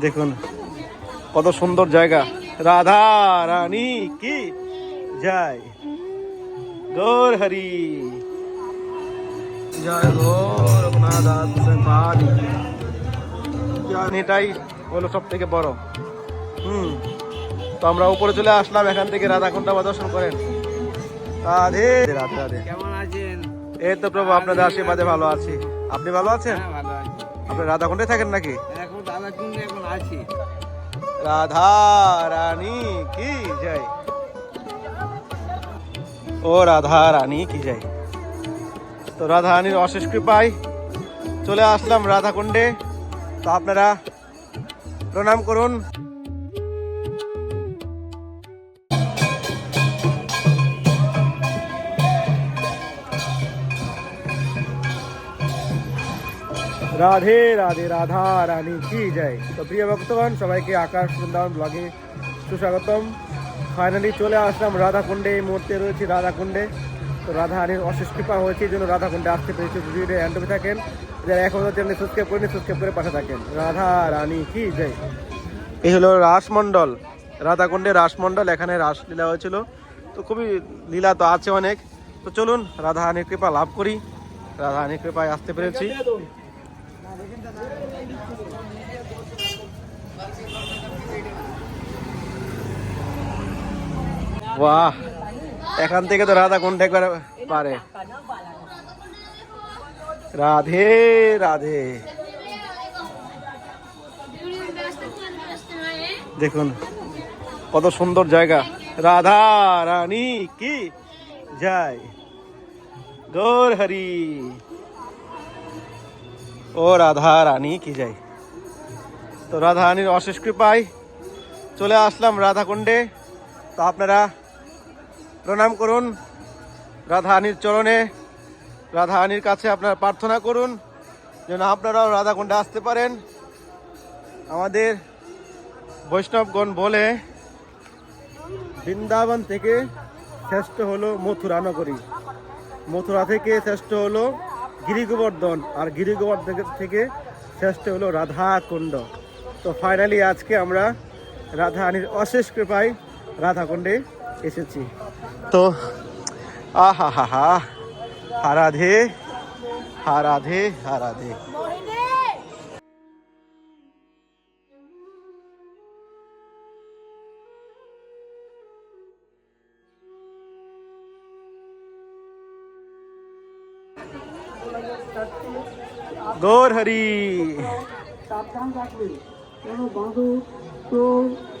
দেখুন কত সুন্দর জায়গা। রাধা রানী কি? জয়। গৌর হরি। জয় গৌর এটাই হলো সব থেকে বড়। হুম। তো আমরা উপরে চলে আসলাম এখান থেকে রাধাকুণ্ডা বা দর্শন করেন। রাধে রাধে রাধে কেমন আছেন? এই তো প্রভু আপনাদের আশীর্বাদে ভালো আছি। আপনি ভালো আছেন? হ্যাঁ আপনি রাধাকুণ্ডে থাকেন নাকি? রাধা রানী কি জয়। ও রাধা রানী কি জয়। তো রাধা রানীর অশেষ কৃপায় চলে আসলাম রাধা কুণ্ডে তো আপনারা প্রণাম করুন। রাধে রাধে, রাধা রানী, কি জয়। তো প্রিয় ভক্তগণ, সবাইকে আকাশ বৃন্দাবন ব্লগে সুস্বাগতম। ফাইনালি চলে আসলাম রাধাকুণ্ডে, এই মুহূর্তে রয়েছে রাধাকুণ্ডে। তো রাধা রানীর অশেষ কৃপা হয়েছে, এই জন্য রাধাকুণ্ডে আসতে পেরেছি। ভিডিও হ্যান্ডবে থাকেন, যারা এখনও চ্যানেল সাবস্ক্রাইব করেনি সাবস্ক্রাইব করে পাশে থাকেন। রাধা রানী, কি জয়। এই হলো রাসমণ্ডল, রাধাকুণ্ডে রাসমণ্ডল, এখানে রাসলীলা হয়েছিল। তো খুবই লীলা তো আছে অনেক। তো চলুন, রাধা রানীর কৃপা লাভ করি। রাধা রানীর কৃপায় আসতে পেরেছি। বাহ। এখান থেকে তো রাধা কোনটা একবার পারে। রাধে রাধে। দেখুন, কত সুন্দর জায়গা। রাধা রানী কি? জয়। গৌর হরি। ও রাধা রানী কি যাই তো রাধা রানীর অশেষ কৃপায় চলে আসলাম রাধাকুণ্ডে। তো আপনারা প্রণাম করুন। রাধা রানীর চরণে রাধা রানীর কাছে আপনারা প্রার্থনা করুন, যেন আপনারাও রাধাকুণ্ডে আসতে পারেন। আমাদের বৈষ্ণবগণ বলে, বৃন্দাবন থেকে শ্রেষ্ঠ হলো মথুরা নগরী। মথুরা থেকে শ্রেষ্ঠ হলো গিরিগোবর্ধন, আর গিরিগোবর্ধন থেকে শ্রেষ্ঠ হলো রাধা কুণ্ড তো ফাইনালি আজকে আমরা রাধা রানীর অশেষ কৃপায় রাধা কুণ্ডে এসেছি তো আহা হা হা হারাধে হারাধে হারাধে গৌর হরি সাবধান রাখবে কোন বাঁদর চোর বদমাস খাইকেরা ইত্যাদিকে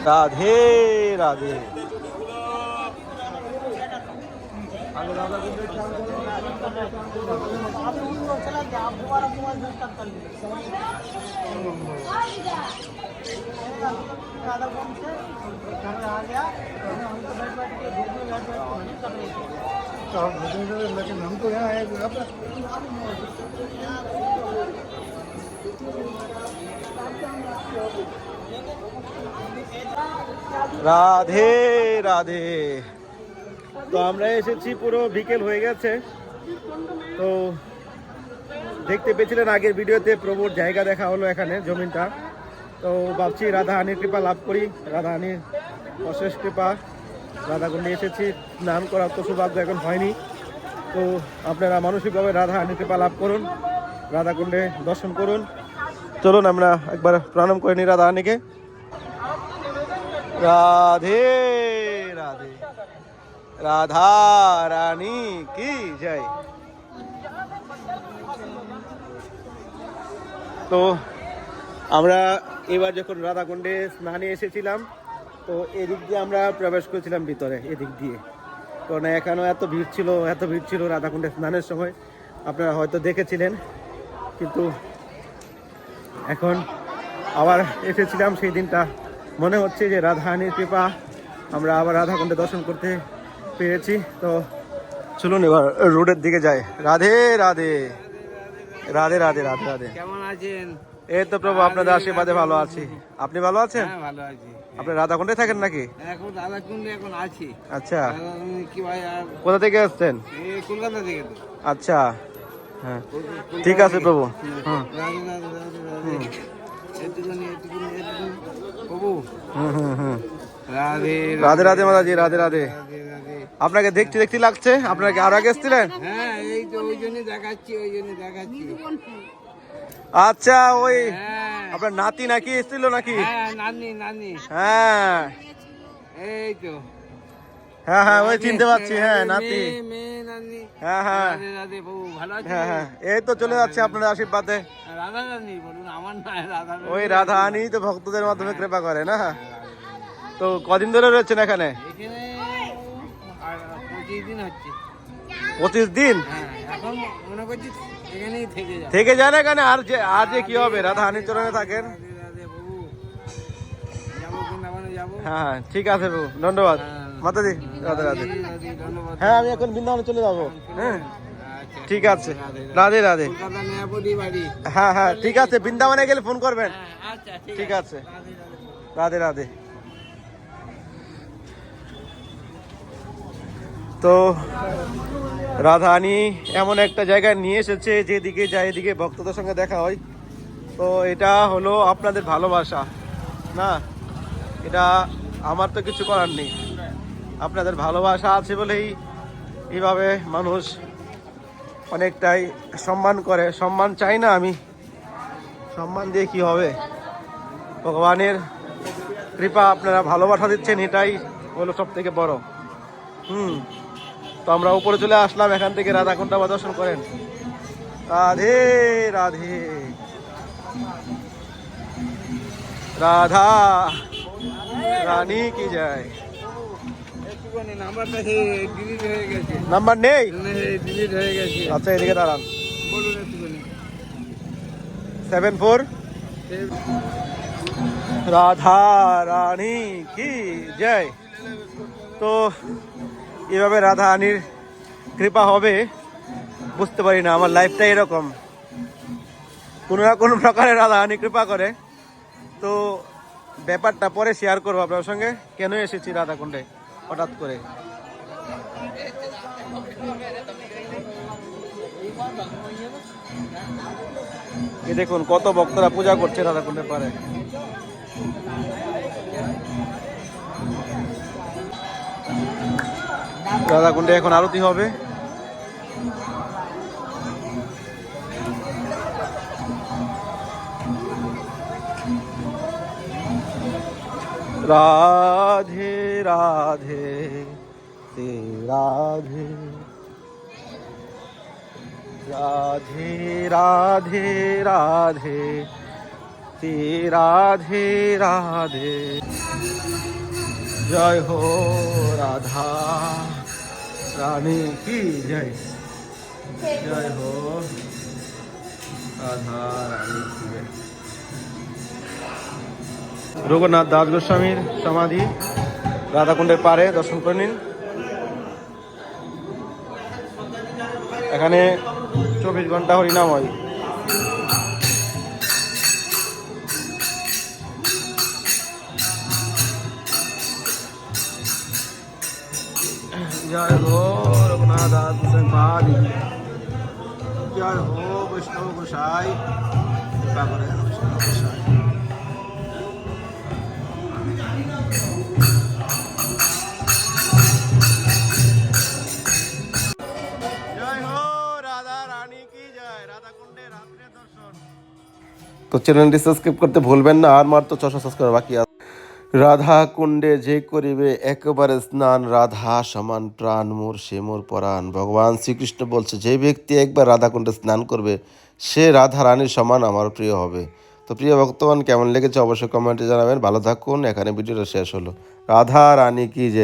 राधे राधे। लेकिन हम तो यहाँ आए आप রাধে রাধে। তো আমরা এসেছি, পুরো বিকেল হয়ে গেছে। তো দেখতে পেয়েছিলেন আগের ভিডিওতে প্রভুর জায়গা দেখা হলো এখানে, জমিনটা। তো ভাবছি রাধা হানির কৃপা লাভ করি। রাধা হানির অশেষ কৃপা। রাধাকুণ্ডে এসেছি, স্নান করার তো সৌভাগ্য এখন হয়নি। তো আপনারা মানসিকভাবে রাধা হানির কৃপা লাভ করুন, রাধাকুণ্ডে দর্শন করুন। চলুন আমরা একবার প্রণাম করে নিই রাধা হানিকে রাধে রাধে রাধা রানী কি জয় তো আমরা এবার যখন রাধাকুণ্ডে স্নানে এসেছিলাম, তো এদিক দিয়ে আমরা প্রবেশ করেছিলাম ভিতরে, এদিক দিয়ে। কারণ এখানেও এত ভিড় ছিল, এত ভিড় ছিল রাধাকুণ্ডে স্নানের সময়। আপনারা হয়তো দেখেছিলেন, কিন্তু এখন আবার এসেছিলাম সেই দিনটা। মনে হচ্ছে যে রাধারানীর কৃপা আমরা আবার রাধাকুণ্ডে দর্শন করতে পেরেছি। তো চলুন এবার রোডের দিকে যাই। রাধে রাধে। রাধে রাধে রাধে রাধে। কেমন আছেন? এই তো প্রভু আপনাদের আশীর্বাদে ভালো আছি। আপনি ভালো আছেন? হ্যাঁ ভালো আছি। আপনি রাধাকুণ্ডে থাকেন নাকি? এখন দাদা এখন আছি। আচ্ছা। কি ভাই কোথা থেকে আসছেন কলকাতা থেকে আচ্ছা। হ্যাঁ। ঠিক আছে প্রভু। হুম। রাধে রাধে মাতাজি রাধে রাধে। আপনাকে দেখতে দেখতে লাগছে? আপনাকে আরও আগে এসেছিলেন? হ্যাঁ আচ্ছা ওই হ্যাঁ। আপনার নাতি নাকি এসেছিল নাকি? হ্যাঁ হ্যাঁ। এই তো। হ্যাঁ হ্যাঁ ওই চিনতে পারছি হ্যাঁ নাতি। হ্যাঁ হ্যাঁ। হ্যাঁ হ্যাঁ এই তো চলে যাচ্ছে আপনার আশীর্বাদে। ওই রাধা আনি তো ভক্তদের মাধ্যমে কৃপা করে না? তো কদিন ধরে রয়েছেন এখানে? পঁচিশ দিন হ্যাঁ থেকে যান এখানে আর যে আর যে কি হবে? রাধা হানির চরণে থাকেন। হ্যাঁ হ্যাঁ ঠিক আছে বাবু ধন্যবাদ। হ্যাঁ। মাতাজি রাধে রাধে। হ্যাঁ আমি এখন বৃন্দাবনে চলে যাব। হ্যাঁ? আচ্ছা। ঠিক আছে। রাধে রাধে। হ্যাঁ হ্যাঁ ঠিক আছে বৃন্দাবনে গেলে ফোন করবেন। ঠিক আছে। রাধে রাধে। তো রাধানি এমন একটা জায়গায় নিয়ে এসেছে যেদিকে যায় এদিকে ভক্তদের সঙ্গে দেখা হয়। তো এটা হলো আপনাদের ভালোবাসা। না এটা আমার তো কিছু করার নেই। আপনাদের ভালোবাসা আছে বলেই এইভাবে মানুষ অনেকটাই সম্মান করে। সম্মান চাই না আমি। সম্মান দিয়ে কি হবে? ভগবানের কৃপা আপনারা ভালোবাসা দিচ্ছেন, এটাই হলো সব থেকে বড়। হুম। তো আমরা উপরে চলে আসলাম, এখান থেকে রাধাকুণ্ডা দর্শন করেন। রাধে রাধে। রাধা, রানী কি যায় একটুখানি নাম্বারটা ডিলিট হয়ে গেছে নাম্বার নেই? হয়ে আচ্ছা এদিকে দাঁড়ান। সেভেন ফোর রাধা রানী কি জয়। তো এভাবে রাধা রানীর কৃপা হবে বুঝতে পারি না আমার লাইফটা এরকম। কোনো না কোনো প্রকারে রাধা রানী কৃপা করে। তো ব্যাপারটা পরে শেয়ার করব আপনার সঙ্গে। কেন এসেছি রাধাকুণ্ডে? হঠাৎ করে। এই দেখুন, কত ভক্তরা পূজা করছে রাধাকুণ্ডের পারে। রাধাকুণ্ডে এখন আরতি হবে। রাধে রাধে তে রাধে। রাধে রাধে রাধে তে রাধে রাধে। জয় হো রাধা, রানী কি জয়। জয় হো রাধা, রানী কি জয়। রঘুনাথ দাস গোস্বামীর সমাধি। রাধাকুণ্ডের পারে, দর্শন করে নিন। এখানে চব্বিশ ঘণ্টা হরিনাম হয় জয় হো রঘুনাথ পাদি জয় হো বৈষ্ণব গোসাই। কৃপা করে বৈষ্ণব গোসাই তো চ্যানেলটি সাবস্ক্রাইব করতে ভুলবেন না, আর মাত্র ছশো সাবস্ক্রাইব বাকি আছে। রাধা কুণ্ডে যে করিবে একেবারে স্নান, রাধা সমান প্রাণ, মোর সে মোর পরাণ। ভগবান শ্রীকৃষ্ণ বলছে, যে ব্যক্তি একবার রাধা কুণ্ডে স্নান করবে, সে রাধা রানীর সমান আমার প্রিয় হবে। তো প্রিয় ভক্তগণ, কেমন লেগেছে অবশ্যই কমেন্টে জানাবেন। ভালো থাকুন, এখানে ভিডিওটা শেষ হলো। রাধা রানী কি যে